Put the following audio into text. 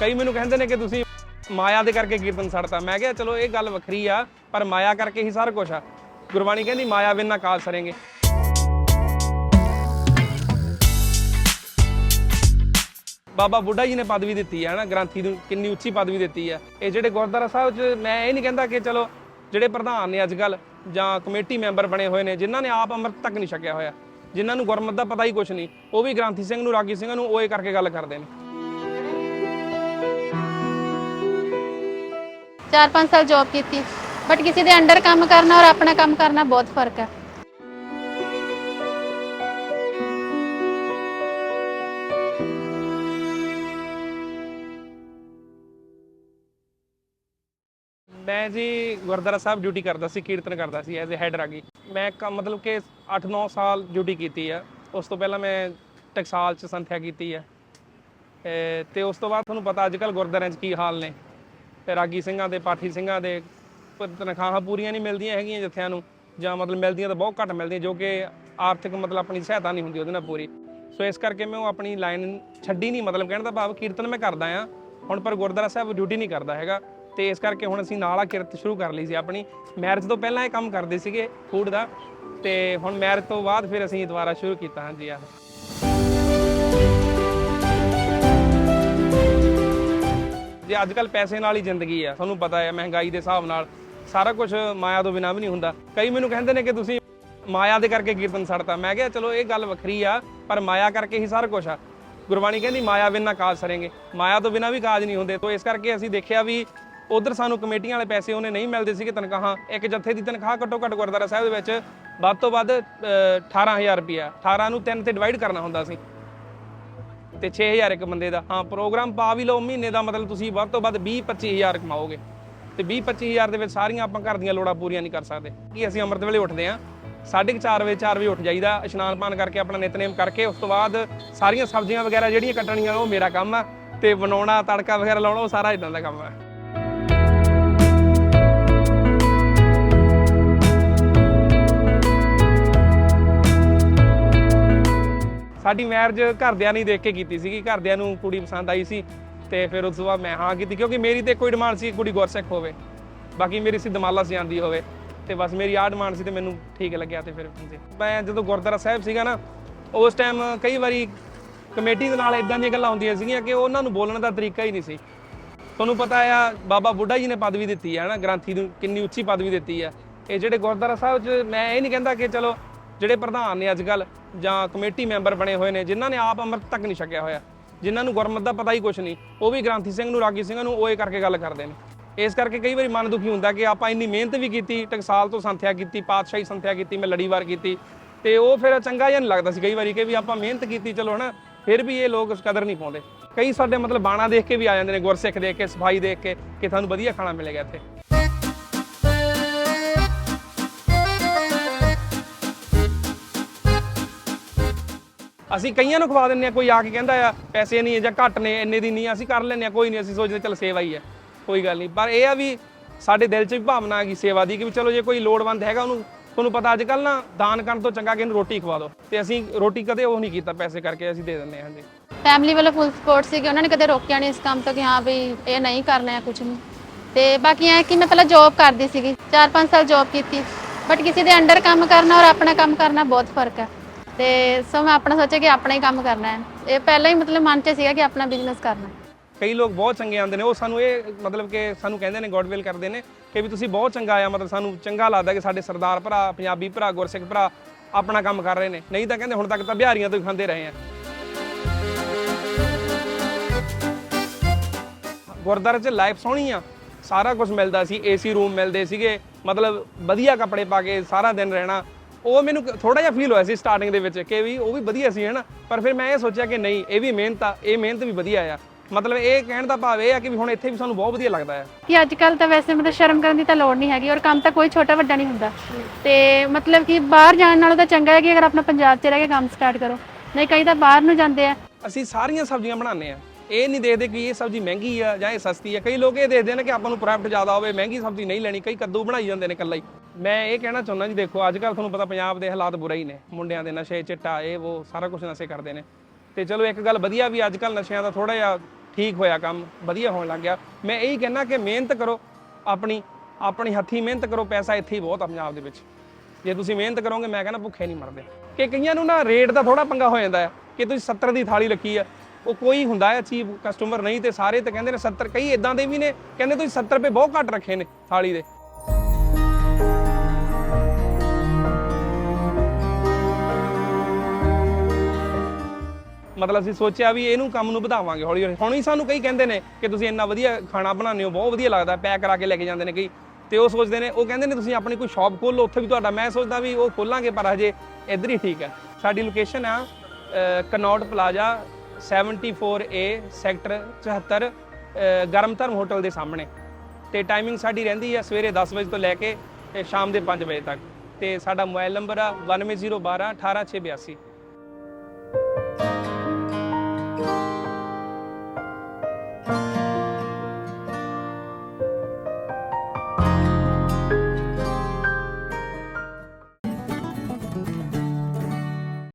ਕਈ ਮੈਨੂੰ ਕਹਿੰਦੇ ਨੇ ਕਿ ਤੁਸੀਂ ਮਾਇਆ ਦੇ ਕਰਕੇ ਕੀਰਤਨ ਛੱਡਤਾ ਮੈਂ ਕਿਹਾ, ਚਲੋ, ਇਹ ਗੱਲ ਵੱਖਰੀ ਆ, ਪਰ ਮਾਇਆ ਕਰਕੇ ਹੀ ਸਾਰਾ ਕੁਝ ਆ। ਗੁਰਬਾਣੀ ਕਹਿੰਦੀ, ਮਾਇਆ ਬਿਨਾਂ ਕਾਲ ਸਰੇਂਗੇ ਬਾਬਾ ਬੁੱਢਾ ਜੀ ਨੇ ਪਦਵੀ ਦਿੱਤੀ ਹੈ ਨਾ ਗ੍ਰੰਥੀ ਨੂੰ ਕਿੰਨੀ ਉੱਚੀ ਪਦਵੀ ਦਿੱਤੀ ਹੈ ਇਹ ਜਿਹੜੇ ਗੁਰਦੁਆਰਾ ਸਾਹਿਬ 'ਚ ਮੈਂ ਇਹ ਨਹੀਂ ਕਹਿੰਦਾ ਕਿ ਚਲੋ, ਜਿਹੜੇ ਪ੍ਰਧਾਨ ਨੇ ਅੱਜ ਕੱਲ ਜਾਂ ਕਮੇਟੀ ਮੈਂਬਰ ਬਣੇ ਹੋਏ ਨੇ, ਜਿਨ੍ਹਾਂ ਨੇ ਆਪ ਅੰਮ੍ਰਿਤ ਤੱਕ ਨਹੀਂ ਛਕਿਆ ਹੋਇਆ, ਜਿਨ੍ਹਾਂ ਨੂੰ ਗੁਰਮਤਿ ਦਾ ਪਤਾ ਹੀ ਕੁਝ ਨਹੀਂ, ਉਹ ਵੀ ਗ੍ਰੰਥੀ ਸਿੰਘ ਨੂੰ, ਰਾਗੀ ਸਿੰਘਾਂ ਨੂੰ ਓਏ ਕਰਕੇ ਗੱਲ ਕਰਦੇ ਨੇ। 4-5 ਸਾਲ ਜੌਬ ਕੀਤੀ। ਬਟ ਕਿਸੇ ਦੇ ਅੰਡਰ ਕੰਮ ਕਰਨਾ ਔਰ ਆਪਣਾ ਕੰਮ ਕਰਨਾ ਬਹੁਤ ਫ਼ਰਕ ਹੈ। ਮੈਂ ਜੀ ਗੁਰਦੁਆਰਾ ਸਾਹਿਬ ਡਿਊਟੀ ਕਰਦਾ ਸੀ, ਕੀਰਤਨ ਕਰਦਾ ਸੀ ਐਜ਼ ਅ ਹੈਡ ਰਾਗੀ ਮੈਂ ਕ- ਮਤਲਬ ਕਿ 8-9 ਸਾਲ ਡਿਊਟੀ ਕੀਤੀ ਆ। ਉਸ ਤੋਂ ਪਹਿਲਾਂ ਮੈਂ ਟਕਸਾਲ ਚ ਸੰਥਿਆ ਕੀਤੀ ਆ। ਇਹ ਤੇ ਉਸ ਤੋਂ ਬਾਅਦ ਤੁਹਾਨੂੰ ਪਤਾ ਅੱਜ ਕੱਲ ਗੁਰਦੁਆਰਿਆਂ 'ਚ ਕੀ ਹਾਲ ਨੇ। ਰਾਗੀ ਸਿੰਘਾਂ ਦੇ, ਪਾਠੀ ਸਿੰਘਾਂ ਦੇ ਪ- ਤਨਖਾਹਾਂ ਪੂਰੀਆਂ ਨਹੀਂ ਮਿਲਦੀਆਂ ਹੈਗੀਆਂ ਜਥਿਆਂ ਨੂੰ, ਜਾਂ ਮਤਲਬ ਮਿਲਦੀਆਂ ਤਾਂ ਬਹੁਤ ਘੱਟ ਮਿਲਦੀਆਂ, ਜੋ ਕਿ ਆਰਥਿਕ ਮਤਲਬ ਆਪਣੀ ਸਹਾਇਤਾ ਨਹੀਂ ਹੁੰਦੀ ਉਹਦੇ ਨਾਲ ਪੂਰੀ। ਸੋ ਇਸ ਕਰਕੇ ਮੈਂ ਉਹ ਆਪਣੀ ਲਾਈਨ ਛੱਡੀ ਨਹੀਂ, ਮਤਲਬ ਕਹਿਣ ਦਾ ਭਾਵ ਕੀਰਤਨ ਮੈਂ ਕਰਦਾ ਆ ਹੁਣ ਪਰ ਗੁਰਦੁਆਰਾ ਸਾਹਿਬ ਡਿਊਟੀ ਨਹੀਂ ਕਰਦਾ ਹੈਗਾ। ਤੇ ਇਸ ਕਰਕੇ ਹੁਣ ਅਸੀਂ ਨਾਲ ਆ ਕਿਰਤ ਸ਼ੁਰੂ ਕਰ ਲਈ ਸੀ ਆਪਣੀ। ਮੈਰਿਜ ਤੋਂ ਪਹਿਲਾਂ ਇਹ ਕੰਮ ਕਰਦੇ ਸੀਗੇ ਫੂਡ ਦਾ। ਤੇ ਹੁਣ ਮੈਰਿਜ ਤੋਂ ਬਾਅਦ ਫਿਰ ਅਸੀਂ ਦੁਬਾਰਾ ਸ਼ੁਰੂ ਕੀਤਾ, ਹਾਂਜੀ ਆ ਜੇ ਅੱਜ ਕੱਲ ਪੈਸੇ ਨਾਲ ਹੀ ਜ਼ਿੰਦਗੀ ਆ ਤੁਹਾਨੂੰ ਪਤਾ ਹੈ ਮਹਿੰਗਾਈ ਦੇ ਹਿਸਾਬ ਨਾਲ ਸਾਰਾ ਕੁਝ ਮਾਇਆ ਤੋਂ ਬਿਨਾਂ ਵੀ ਨਹੀਂ ਹੁੰਦਾ। ਕਈ ਮੈਨੂੰ ਕਹਿੰਦੇ ਨੇ ਕਿ ਤੁਸੀਂ ਮਾਇਆ ਦੇ ਕਰਕੇ ਕੀਰਤਨ ਛੱਡਤਾ। ਮੈਂ ਕਿਹਾ ਚਲੋ ਇਹ ਗੱਲ ਵੱਖਰੀ ਆ ਪਰ ਮਾਇਆ ਕਰਕੇ ਹੀ ਸਾਰਾ ਕੁਝ ਆ। ਗੁਰਬਾਣੀ ਕਹਿੰਦੀ ਮਾਇਆ ਬਿਨਾਂ ਕਾਜ ਸਰੇਂਗੇ। ਮਾਇਆ ਤੋਂ ਬਿਨਾਂ ਵੀ ਕਾਜ ਨਹੀਂ ਹੁੰਦੇ। ਤੋਂ ਇਸ ਕਰਕੇ ਅਸੀਂ ਦੇਖਿਆ ਵੀ ਉਧਰ ਸਾਨੂੰ ਕਮੇਟੀਆਂ ਵਾਲੇ ਪੈਸੇ ਉਹਨੇ ਨਹੀਂ ਮਿਲਦੇ ਸੀਗੇ ਤਨਖਾਹਾਂ। ਇੱਕ ਜੱਥੇ ਦੀ ਤਨਖਾਹ ਘੱਟੋ ਘੱਟ ਗੁਰਦੁਆਰਾ ਸਾਹਿਬ ਦੇ ਵਿੱਚ ਵੱਧ ਤੋਂ ਵੱਧ ਅ, 18000 ਰੁਪਿਆ 18 ਨੂੰ 3 ਤੇ ਡਿਵਾਈਡ ਕਰਨਾ ਹੁੰਦਾ ਸੀ। ਤੇ 6000 ਇੱਕ ਬੰਦੇ ਦਾ। ਹਾਂ ਪ੍ਰੋਗਰਾਮ ਪਾ ਵੀ ਲਓ ਮਹੀਨੇ ਦਾ ਮਤਲਬ ਤੁਸੀਂ ਵੱਧ ਤੋਂ ਵੱਧ 20 25000 ਕਮਾਓਗੇ। ਤੇ 20 25000 ਦੇ ਵਿੱਚ ਸਾਰੀਆਂ ਆਪਾਂ ਘਰ ਦੀਆਂ ਲੋੜਾਂ ਪੂਰੀਆਂ ਨਹੀਂ ਕਰ ਸਕਦੇ। ਕਿ ਅਸੀਂ ਅੰਮ੍ਰਿਤ ਵੇਲੇ ਉੱਠਦੇ ਆਂ 4:30 ਵਜੇ 4 ਵਜੇ ਉੱਠ ਜਾਈਦਾ, ਇਸ਼ਨਾਨ ਪਾਨ ਕਰਕੇ ਆਪਣਾ ਨਿਤਨੇਮ ਕਰਕੇ, ਉਸ ਤੋਂ ਬਾਅਦ ਸਾਰੀਆਂ ਸਬਜ਼ੀਆਂ ਵਗੈਰਾ ਜਿਹੜੀਆਂ ਕੱਟਣੀਆਂ, ਉਹ ਮੇਰਾ ਕੰਮ ਆ। ਤੇ ਬਣਾਉਣਾ, ਤੜਕਾ ਵਗੈਰਾ ਲਾਉਣਾ, ਉਹ ਸਾਰਾ ਇਦਾਂ ਦਾ ਕੰਮ ਆ। ਸਾਡੀ ਮੈਰਿਜ ਘਰਦਿਆਂ ਨੇ ਦੇਖ ਕੇ ਕੀਤੀ ਸੀਗੀ, ਘਰਦਿਆਂ ਨੂੰ ਕੁੜੀ ਪਸੰਦ ਆਈ ਸੀ ਤੇ ਫਿਰ ਉਸ ਤੋਂ ਬਾਅਦ ਮੈਂ ਹਾਂ ਕੀਤੀ, ਕਿਉਂਕਿ ਮੇਰੀ ਤੇ ਕੋਈ ਡਿਮਾਂਡ ਸੀ ਕੁੜੀ ਗੁਰਸਿੱਖ ਹੋਵੇ, ਬਾਕੀ ਮੇਰੀ ਸੀ ਦਮਾਲਾ ਸੀ ਹੋਵੇ ਤੇ ਬਸ ਮੇਰੀ ਆਹ ਡਿਮਾਂਡ ਸੀ ਤੇ ਮੈਨੂੰ ਠੀਕ ਲੱਗਿਆ ਤੇ ਫਿਰ ਮੈਂ ਜਦੋਂ ਗੁਰਦੁਆਰਾ ਸਾਹਿਬ ਸੀਗਾ ਨਾ, ਉਸ ਟਾਈਮ ਕਈ ਵਾਰੀ ਕਮੇਟੀ ਦੇ ਨਾਲ ਇਦਾਂ ਦੀਆਂ ਗੱਲਾਂ ਹੁੰਦੀਆਂ ਸੀਗੀਆਂ ਕਿ ਉਹਨਾਂ ਨੂੰ ਬੋਲਣ ਦਾ ਤਰੀਕਾ ਹੀ ਨਹੀਂ ਸੀ। ਤੁਹਾਨੂੰ ਪਤਾ ਆ, ਬਾਬਾ ਬੁੱਢਾ ਜੀ ਨੇ ਪਦਵੀ ਦਿੱਤੀ ਹੈ ਨਾ ਗ੍ਰੰਥੀ ਨੂੰ ਕਿੰਨੀ ਉੱਚੀ ਪਦਵੀ ਦਿੱਤੀ ਹੈ ਇਹ ਜਿਹੜੇ ਗੁਰਦੁਆਰਾ ਸਾਹਿਬ 'ਚ ਮੈਂ ਇਹ ਨਹੀਂ ਕਹਿੰਦਾ ਕਿ ਚਲੋ ਜਿਹੜੇ ਪ੍ਰਧਾਨ ਨੇ ਅੱਜ ਕੱਲ ਜਾਂ ਕਮੇਟੀ ਮੈਂਬਰ ਬਣੇ ਹੋਏ ਨੇ, ਜਿਨ੍ਹਾਂ ਨੇ ਆਪ ਅੰਮ੍ਰਿਤ ਤੱਕ ਨਹੀਂ ਛਕਿਆ ਹੋਇਆ, ਜਿਨ੍ਹਾਂ ਨੂੰ ਗੁਰਮਤ ਦਾ ਪਤਾ ਹੀ ਕੁਝ ਨਹੀਂ, ਉਹ ਵੀ ਗ੍ਰੰਥੀ ਸਿੰਘ ਨੂੰ, ਰਾਗੀ ਸਿੰਘਾਂ ਨੂੰ ਓਏ ਕਰਕੇ ਗੱਲ ਕਰਦੇ ਨੇ। ਇਸ ਕਰਕੇ ਕਈ ਵਾਰੀ ਮਨ ਦੁਖੀ ਹੁੰਦਾ ਕਿ ਆਪਾਂ ਇੰਨੀ ਮਿਹਨਤ ਵੀ ਕੀਤੀ, ਟਕਸਾਲ ਤੋਂ ਸੰਥਿਆ ਕੀਤੀ, ਪਾਤਸ਼ਾਹੀ ਸੰਥਿਆ ਕੀਤੀ, ਮੈਂ ਲੜੀਵਾਰ ਕੀਤੀ, ਤੇ ਉਹ ਫਿਰ ਚੰਗਾ ਜਿਹਾ ਨਹੀਂ ਲੱਗਦਾ ਸੀ ਕਈ ਵਾਰੀ ਕਿ ਵੀ ਆਪਾਂ ਮਿਹਨਤ ਕੀਤੀ, ਚਲੋ ਹਨਾ, ਫਿਰ ਵੀ ਇਹ ਲੋਕ ਉਸ ਕਦਰ ਨਹੀਂ ਪਾਉਂਦੇ। ਕਈ ਸਾਡੇ ਮਤਲਬ ਬਾਣਾ ਦੇਖ ਕੇ ਵੀ ਆ ਜਾਂਦੇ ਨੇ, ਗੁਰਸਿੱਖ ਦੇਖ ਕੇ, ਸਫ਼ਾਈ ਦੇਖ ਕੇ, ਕਿ ਤੁਹਾਨੂੰ ਵਧੀਆ ਖਾਣਾ ਮਿਲੇਗਾ ਇੱਥੇ। ਅਸੀਂ ਕਈਆਂ ਨੂੰ ਖਵਾ ਦਿੰਨੇ ਆ ਕੋਈ ਆ ਕੇ ਕਹਿੰਦਾ ਆ, ਪੈਸੇ ਨਹੀਂ ਹੈ ਜਾਂ ਘੱਟ ਨੇ, ਇੰਨੇ ਦੀ ਨਹੀਂ, ਅਸੀਂ ਕਰ ਲੈਂਦੇ ਆ ਕੋਈ ਨਹੀਂ, ਅਸੀਂ ਸੋਚਦੇ ਚੱਲ ਸੇਵਾ ਹੀ ਹੈ, ਕੋਈ ਗੱਲ ਨਹੀਂ। ਪਰ ਇਹ ਆ ਵੀ ਸਾਡੇ ਦਿਲ 'ਚ ਵੀ ਭਾਵਨਾ ਆ ਗਈ ਸੇਵਾ ਦੀ ਕਿ ਵੀ ਚਲੋ ਜੇ ਕੋਈ ਲੋੜਵੰਦ ਹੈਗਾ ਉਹਨੂੰ ਤੁਹਾਨੂੰ ਪਤਾ ਅੱਜ ਕੱਲ ਨਾ ਦਾਨ ਕਰਨ ਤੋਂ ਚੰਗਾ ਕਿ ਇਹਨੂੰ ਰੋਟੀ ਖਵਾ ਦਿਓ ਤੇ ਅਸੀਂ ਰੋਟੀ ਕਦੇ ਉਹ ਨਹੀਂ ਕੀਤਾ, ਪੈਸੇ ਕਰਕੇ ਅਸੀਂ ਦੇ ਦਿੰਦੇ ਹਾਂ ਜੀ ਫੈਮਿਲੀ ਵੱਲੋਂ ਫੁੱਲ ਸਪੋਰਟ ਸੀ ਕਿ ਉਹਨਾਂ ਨੇ ਕਦੇ ਰੋਕਿਆ ਨਹੀਂ ਇਸ ਕੰਮ ਤੋਂ ਕਿ ਹਾਂ ਵੀ ਇਹ ਨਹੀਂ ਕਰਨਾ ਹੈ ਕੁਝ ਨਹੀਂ ਤੇ ਬਾਕੀ ਐ ਕਿ ਮੈਂ ਪਹਿਲਾਂ ਜੌਬ ਕਰਦੀ ਸੀਗੀ 4-5 ਸਾਲ ਜੌਬ ਕੀਤੀ। ਬਟ ਕਿਸੇ ਦੇ ਅੰਡਰ ਕੰਮ ਕਰਨਾ ਔਰ ਆਪਣਾ ਕੰਮ ਕਰਨਾ ਬਹੁਤ ਫ਼ਰਕ ਹੈ। ਤੇ ਸੋ ਮੈਂ ਆਪਣਾ ਸੋਚਿਆ ਕਿ ਆਪਣਾ ਹੀ ਕੰਮ ਕਰਨਾ ਹੈ। ਇਹ ਪਹਿਲਾਂ ਹੀ ਮਤਲਬ ਮਨ 'ਚ ਸੀਗਾ ਕਿ ਆਪਣਾ ਬਿਜ਼ਨਸ ਕਰਨਾ ਹੈ। ਕਈ ਲੋਕ ਬਹੁਤ ਚੰਗੇ ਆਉਂਦੇ ਨੇ, ਉਹ ਸਾਨੂੰ ਇਹ ਮਤਲਬ ਕਿ ਸਾਨੂੰ ਕਹਿੰਦੇ ਨੇ ਗੋਡਵਿਲ ਕਰਦੇ ਨੇ ਕਿ ਵੀ ਤੁਸੀਂ ਬਹੁਤ ਚੰਗਾ ਆ ਮਤਲਬ ਸਾਨੂੰ ਚੰਗਾ ਲੱਗਦਾ ਕਿ ਸਾਡੇ ਸਰਦਾਰ ਭਰਾ, ਪੰਜਾਬੀ ਭਰਾ, ਗੁਰਸਿੱਖ ਭਰਾ ਆਪਣਾ ਕੰਮ ਕਰ ਰਹੇ ਨੇ। ਨਹੀਂ ਤਾਂ ਕਹਿੰਦੇ ਹੁਣ ਤੱਕ ਤਾਂ ਬਿਹਾਰੀਆਂ ਤੋਂ ਹੀ ਖਾਂਦੇ ਰਹੇ ਆ। ਗੁਰਦੁਆਰੇ 'ਚ ਲਾਈਫ ਸੋਹਣੀ ਆ, ਸਾਰਾ ਕੁਝ ਮਿਲਦਾ ਸੀ ਏਸੀ ਰੂਮ ਮਿਲਦੇ ਸੀਗੇ, ਮਤਲਬ ਵਧੀਆ ਕੱਪੜੇ ਪਾ ਕੇ ਸਾਰਾ ਦਿਨ ਰਹਿਣਾ। ਉਹ ਮੈਨੂੰ ਥੋੜਾ ਜਿਹਾ ਫੀਲ ਹੋਇਆ ਸੀ ਸਟਾਰਟਿੰਗ ਦੇ ਵਿੱਚ ਕਿ ਵੀ ਉਹ ਵੀ ਵਧੀਆ ਸੀ ਹਨਾ? ਪਰ ਫਿਰ ਮੈਂ ਇਹ ਸੋਚਿਆ ਕਿ ਨਹੀਂ ਇਹ ਵੀ ਮਿਹਨਤ ਆ ਇਹ ਮਿਹਨਤ ਵੀ ਵਧੀਆ ਆ। ਮਤਲਬ ਇਹ ਕਹਿਣ ਦਾ ਭਾਵ ਇਹ ਆ ਕਿ ਵੀ ਹੁਣ ਇੱਥੇ ਵੀ ਸਾਨੂੰ ਬਹੁਤ ਵਧੀਆ ਲੱਗਦਾ ਆ। ਕਿ ਅੱਜ ਕੱਲ ਤਾਂ ਵੈਸੇ ਮਤਲਬ ਸ਼ਰਮ ਕਰਨ ਦੀ ਤਾਂ ਲੋੜ ਨਹੀਂ ਹੈਗੀ ਔਰ ਕੰਮ ਤਾਂ ਕੋਈ ਛੋਟਾ ਵੱਡਾ ਨਹੀਂ ਹੁੰਦਾ। ਤੇ ਮਤਲਬ ਕਿ ਬਾਹਰ ਜਾਣ ਨਾਲੋਂ ਤਾਂ ਚੰਗਾ ਹੈ ਕਿ ਅਗਰ ਆਪਣਾ ਪੰਜਾਬ 'ਚ ਰਹਿ ਕੇ ਕੰਮ ਸਟਾਰਟ ਕਰੋ। ਨਹੀਂ ਕਈ ਤਾਂ ਬਾਹਰ ਨੂੰ ਜਾਂਦੇ ਆ। ਅਸੀਂ ਸਾਰੀਆਂ ਸਬਜ਼ੀਆਂ ਬਣਾਉਂਦੇ ਆ। ਇਹ ਨਹੀਂ ਦੇਖਦੇ ਕਿ ਇਹ ਸਬਜ਼ੀ ਮਹਿੰਗੀ ਆ ਜਾਂ ਇਹ ਸਸਤੀ ਆ। ਕਈ ਲੋਕ ਇਹ ਦੇਖਦੇ ਨੇ ਕਿ ਆਪਾਂ ਨੂੰ ਪ੍ਰੋਫਿਟ ਜ਼ਿਆਦਾ ਹੋਵੇ, ਮਹਿੰਗੀ ਸਬਜ਼ੀ ਨਹੀਂ ਲੈਣੀ, ਕਈ ਕੱਦੂ ਬਣਾਈ ਜਾਂਦੇ ਨੇ ਇਕੱਲਾ ਹੀ। ਮੈਂ ਇਹ ਕਹਿਣਾ ਚਾਹੁੰਦਾ ਜੀ, ਦੇਖੋ ਅੱਜ ਕੱਲ ਤੁਹਾਨੂੰ ਪਤਾ ਪੰਜਾਬ ਦੇ ਹਾਲਾਤ ਬੁਰੇ ਹੀ ਨੇ। ਮੁੰਡਿਆਂ ਦੇ ਨਸ਼ੇ, ਚਿੱਟਾ, ਇਹ, ਉਹ, ਸਾਰਾ ਕੁਝ ਨਸ਼ੇ ਕਰਦੇ ਨੇ। ਤੇ ਚਲੋ, ਇੱਕ ਗੱਲ ਵਧੀਆ ਵੀ ਅੱਜ ਕੱਲ ਨਸ਼ਿਆਂ ਦਾ ਥੋੜਾ ਜਿਹਾ ਠੀਕ ਹੋਇਆ ਕੰਮ, ਵਧੀਆ ਹੋਣ ਲੱਗ ਗਿਆ। ਮੈਂ ਇਹੀ ਕਹਿਣਾ ਕਿ ਮਿਹਨਤ ਕਰੋ ਆਪਣੀ ਆਪਣੀ ਹੱਥੀਂ ਮਿਹਨਤ ਕਰੋ, ਪੈਸਾ ਇੱਥੇ ਹੀ ਬਹੁਤ ਆ ਪੰਜਾਬ ਦੇ ਵਿੱਚ। ਜੇ ਤੁਸੀਂ ਮਿਹਨਤ ਕਰੋਗੇ, ਮੈਂ ਕਹਿੰਦਾ ਭੁੱਖੇ ਨਹੀਂ ਮਰਦੇ। ਕਿ ਕਈਆਂ ਨੂੰ ਨਾ ਰੇਟ ਦਾ ਥੋੜਾ ਪੰਗਾ ਹੋ ਜਾਂਦਾ ਹੈ, ਕਿ ਤੁਸੀਂ 70 ਦੀ ਥਾਲੀ ਰੱਖੀ ਆ ਉਹ ਕੋਈ ਹੁੰਦਾ ਹੈ ਚੀਪ ਕਸਟਮਰ ਨਹੀਂ ਤੇ ਸਾਰੇ ਤੇ ਕਹਿੰਦੇ ਨੇ 70 ਕਈ ਇਦਾਂ ਦੇ ਵੀ ਨੇ ਕਹਿੰਦੇ ਤੁਸੀਂ 70 ਰੁਪਏ ਬਹੁਤ ਘੱਟ ਰੱਖੇ ਨੇ ਥਾਲੀ ਦੇ। ਮਤਲਬ ਅਸੀਂ ਸੋਚਿਆ ਵੀ ਇਹਨੂੰ ਕੰਮ ਨੂੰ ਵਧਾਵਾਂਗੇ ਹੌਲੀ ਹੌਲੀ। ਹੁਣ ਹੀ ਸਾਨੂੰ ਕਈ ਕਹਿੰਦੇ ਨੇ ਕਿ ਤੁਸੀਂ ਇੰਨਾ ਵਧੀਆ ਖਾਣਾ ਬਣਾਉਂਦੇ ਹੋ ਬਹੁਤ ਵਧੀਆ ਲੱਗਦਾ ਪੈਕ ਕਰਾ ਕੇ ਲੈ ਕੇ ਜਾਂਦੇ ਨੇ ਕਈ। ਤੇ ਉਹ ਸੋਚਦੇ ਨੇ ਉਹ ਕਹਿੰਦੇ ਨੇ ਤੁਸੀਂ ਆਪਣੀ ਕੋਈ ਸ਼ਾਪ ਖੋਲੋ ਉੱਥੇ ਵੀ ਤੁਹਾਡਾ ਮੈਂ ਸੋਚਦਾ ਵੀ ਉਹ ਖੋਲਾਂਗੇ ਪਰ ਹਜੇ ਇੱਧਰ ਹੀ ਠੀਕ ਹੈ। ਸਾਡੀ ਲੋਕੇਸ਼ਨ ਆ ਅ, ਕਨੌਟ ਪਲਾਜ਼ਾ 74A ਸੈਕਟਰ 74 ਅ, ਗਰਮ ਧਰਮ ਹੋਟਲ ਦੇ ਸਾਹਮਣੇ। ਤੇ ਟਾਈਮਿੰਗ ਸਾਡੀ ਰਹਿੰਦੀ ਆ ਸਵੇਰੇ 10 ਵਜੇ ਤੋਂ ਲੈ ਕੇ ਤੇ ਸ਼ਾਮ ਦੇ 5 ਵਜੇ ਤੱਕ। ਤੇ ਸਾਡਾ ਮੋਬਾਈਲ ਨੰਬਰ ਆ 91012 18682